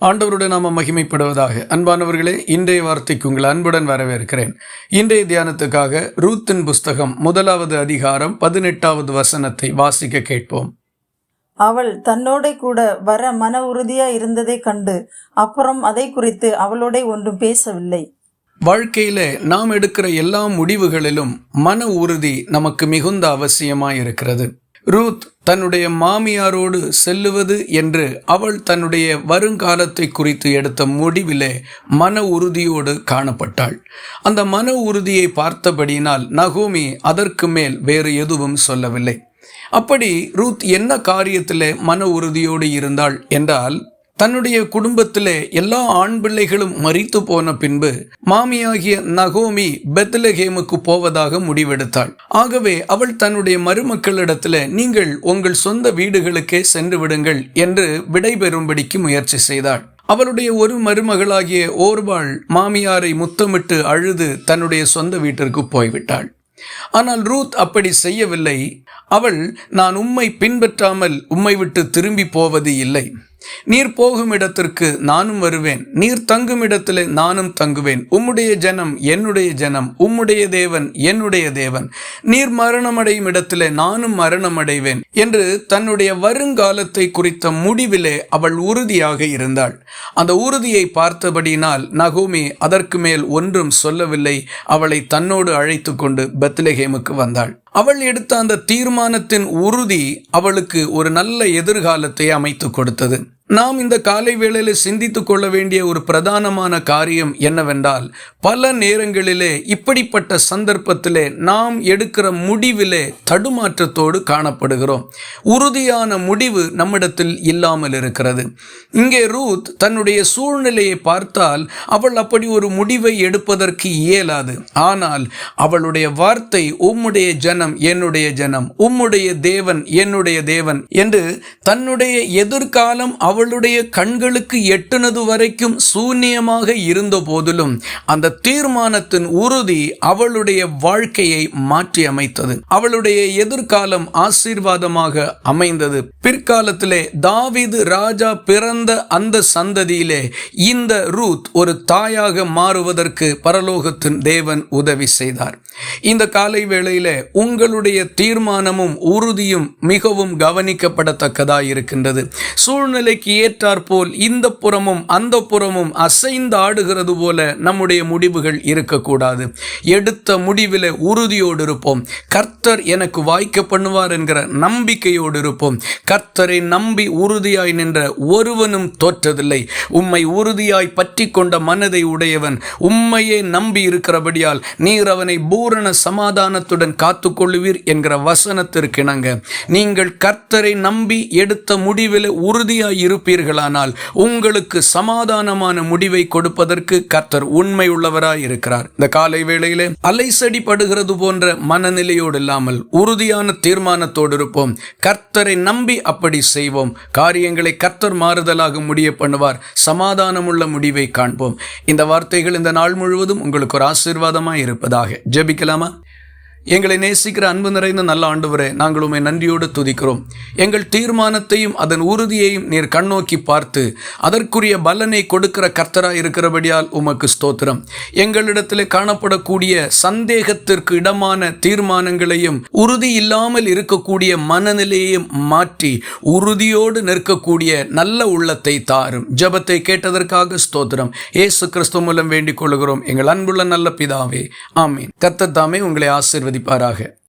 ஆண்டவருடைய நாம மகிமைப்படுவதாக. அன்பானவர்களே இன்றைய வார்த்தைக்கு உங்கள் அன்புடன் வரவேற்கிறேன். இன்றைய தியானத்துக்காக ரூத்தின் புஸ்தகம் முதலாவது அதிகாரம் பதினெட்டாவது வசனத்தை வாசிக்க கேட்போம். அவள் தன்னோட கூட வர மன உறுதியா இருந்ததை கண்டு அப்புறம் அதை குறித்து அவளோட ஒன்றும் பேசவில்லை. வாழ்க்கையில நாம் எடுக்கிற எல்லா முடிவுகளிலும் மன உறுதி நமக்கு மிகுந்த அவசியமாய் இருக்கிறது ரூத் தன்னுடைய மாமியாரோடு செல்லுவது என்று அவள் தன்னுடைய வருங்காலத்தை குறித்து எடுத்த முடிவிலே மன உறுதியோடு காணப்பட்டாள். அந்த மன உறுதியை பார்த்தபடியினால் நகோமி அதற்கு மேல் வேறு எதுவும் சொல்லவில்லை. அப்படி ரூத் என்ன காரியத்தில் மன உறுதியோடு இருந்தாள் என்றால் தன்னுடைய குடும்பத்திலே எல்லா ஆண் பிள்ளைகளும் மறித்து போன பின்பு மாமியாகிய நகோமி பெத்லஹேமுக்கு போவதாக முடிவெடுத்தாள். ஆகவே அவள் தன்னுடைய மருமக்களிடத்தில் நீங்கள் உங்கள் சொந்த வீடுகளுக்கே சென்று விடுங்கள் என்று விடைபெறும்படிக்கு முயற்சி செய்தாள். அவளுடைய ஒரு மருமகளாகிய ஓர்வாள் மாமியாரை முத்தமிட்டு அழுது தன்னுடைய சொந்த வீட்டிற்கு போய்விட்டாள். ஆனால் ரூத் அப்படி செய்யவில்லை. அவள் நான் உம்மை பின்பற்றாமல் உம்மை விட்டு திரும்பி போவது இல்லை. நீர் போகும் இடத்திற்கு நானும் வருவேன். நீர் தங்கும் இடத்திலே நானும் தங்குவேன். உம்முடைய ஜனம் என்னுடைய ஜனம். உம்முடைய தேவன் என்னுடைய தேவன். நீர் மரணமடையும் இடத்திலே நானும் மரணமடைவேன் என்று தன்னுடைய வருங்காலத்தை குறித்த முடிவிலே அவள் உறுதியாக இருந்தாள். அந்த உறுதியை பார்த்தபடியினால் நகோமி அதற்கு மேல் ஒன்றும் சொல்லவில்லை. அவளை தன்னோடு அழைத்து கொண்டு பெத்லஹேமுக்கு வந்தாள். அவள் எடுத்த அந்த தீர்மானத்தின் உறுதி அவளுக்கு ஒரு நல்ல எதிர்காலத்தை அமைத்து கொடுத்தது. நாம் இந்த காலை வேளையில் சிந்தித்து கொள்ள வேண்டிய ஒரு பிரதானமான காரியம் என்னவென்றால் பல நேரங்களிலே இப்படிப்பட்ட சந்தர்ப்பத்திலே நாம் எடுக்கிற முடிவிலே தடுமாற்றத்தோடு காணப்படுகிறோம். உறுதியான முடிவு நம்மிடத்தில் இல்லாமல் இருக்கிறது. இங்கே ரூத் தன்னுடைய சூழ்நிலையை பார்த்தால் அவள் அப்படி ஒரு முடிவை எடுப்பதற்கு இயலாது. ஆனால் அவளுடைய வார்த்தை உம்முடைய ஜனம் என்னுடைய ஜனம் உம்முடைய தேவன் என்னுடைய தேவன் என்று தன்னுடைய எதிர்காலம் அவளுடைய கண்களுக்கு எட்டுனது வரைக்கும் சூன்யமாக இருந்த போதிலும் அந்த தீர்மானத்தின் உறுதி அவளுடைய வாழ்க்கையை மாற்றி அமைத்தது. அவளுடைய எதிர்காலம் ஆசீர்வாதமாக அமைந்தது. பிற்காலத்திலே தாவிது ராஜா பிறந்த அந்த சந்ததியிலே இந்த ரூத் ஒரு தாயாக மாறுவதற்கு பரலோகத்தின் தேவன் உதவி செய்தார். இந்த காலை வேளையில உங்களுடைய தீர்மானமும் உறுதியும் மிகவும் கவனிக்கப்படத்தக்கதாய் இருக்கின்றது சூழ்நிலைக்கு ஏற்றாற்போல் இந்த புறமும் அந்த புறமும் அசைந்து ஆடுகிறது போல நம்முடைய முடிவுகள் இருக்கக்கூடாது. எடுத்த முடிவில் உறுதியோடு இருப்போம். கர்த்தர் எனக்கு வாய்க்க பண்ணுவார் என்கிற நம்பிக்கையோடு இருப்போம். கர்த்தரை நம்பி உறுதியாய் நின்ற ஒருவனும் தோற்றதில்லை. உம்மை உறுதியாய் பற்றி கொண்ட மனதை உடையவன் உம்மையே நம்பி இருக்கிறபடியால் நீர் அவனை பூரண சமாதானத்துடன் காத்துக்கொள்ளுவீர் என்கிற வசனத்திற்கு இணங்க. நீங்கள் கர்த்தரை நம்பி எடுத்த முடிவில் உறுதியாய் இருப்ப இருப்பீர்களானால் உங்களுக்கு சமாதானமான முடிவை கொடுப்பதற்கு கர்த்தர் உண்மை உள்ளவராய் இருக்கிறார் இந்த காலை வேளையிலே அலைசடி படுகிறது போன்ற மனநிலையோடு இல்லாமல் உறுதியான தீர்மானத்தோடு இருப்போம். கர்த்தரை நம்பி அப்படி செய்வோம். காரியங்களை கர்த்தர் மாறுதலாக முடிய பண்ணுவார். சமாதானமுள்ள முடிவை காண்போம். இந்த வார்த்தைகள் இந்த நாள் முழுவதும் உங்களுக்கு ஒரு ஆசீர்வாதமாக இருப்பதாக ஜெபிக்கலாமா? எங்களை நேசிக்கிற அன்பு நிறைந்த நல்ல ஆண்டவரே நாங்கள் உண்மை நன்றியோடு துதிக்கிறோம். எங்கள் தீர்மானத்தையும் அதன் உறுதியையும் நீர் கண்ணோக்கி பார்த்து அதற்குரிய பலனை கொடுக்கிற கர்த்தராக இருக்கிறபடியால் உமக்கு ஸ்தோத்திரம். எங்களிடத்தில் காணப்படக்கூடிய சந்தேகத்திற்கு இடமான தீர்மானங்களையும் உறுதி இல்லாமல் இருக்கக்கூடிய மனநிலையையும் மாற்றி உறுதியோடு நிற்கக்கூடிய நல்ல உள்ளத்தை தாரும். ஜபத்தை கேட்டதற்காக ஸ்தோத்திரம். ஏசு கிறிஸ்து மூலம் வேண்டிக் கொள்கிறோம். எங்கள் அன்புள்ள நல்ல பிதாவே ஆமீன். கர்த்தர் உங்களை உங்களை பதிப்பாராக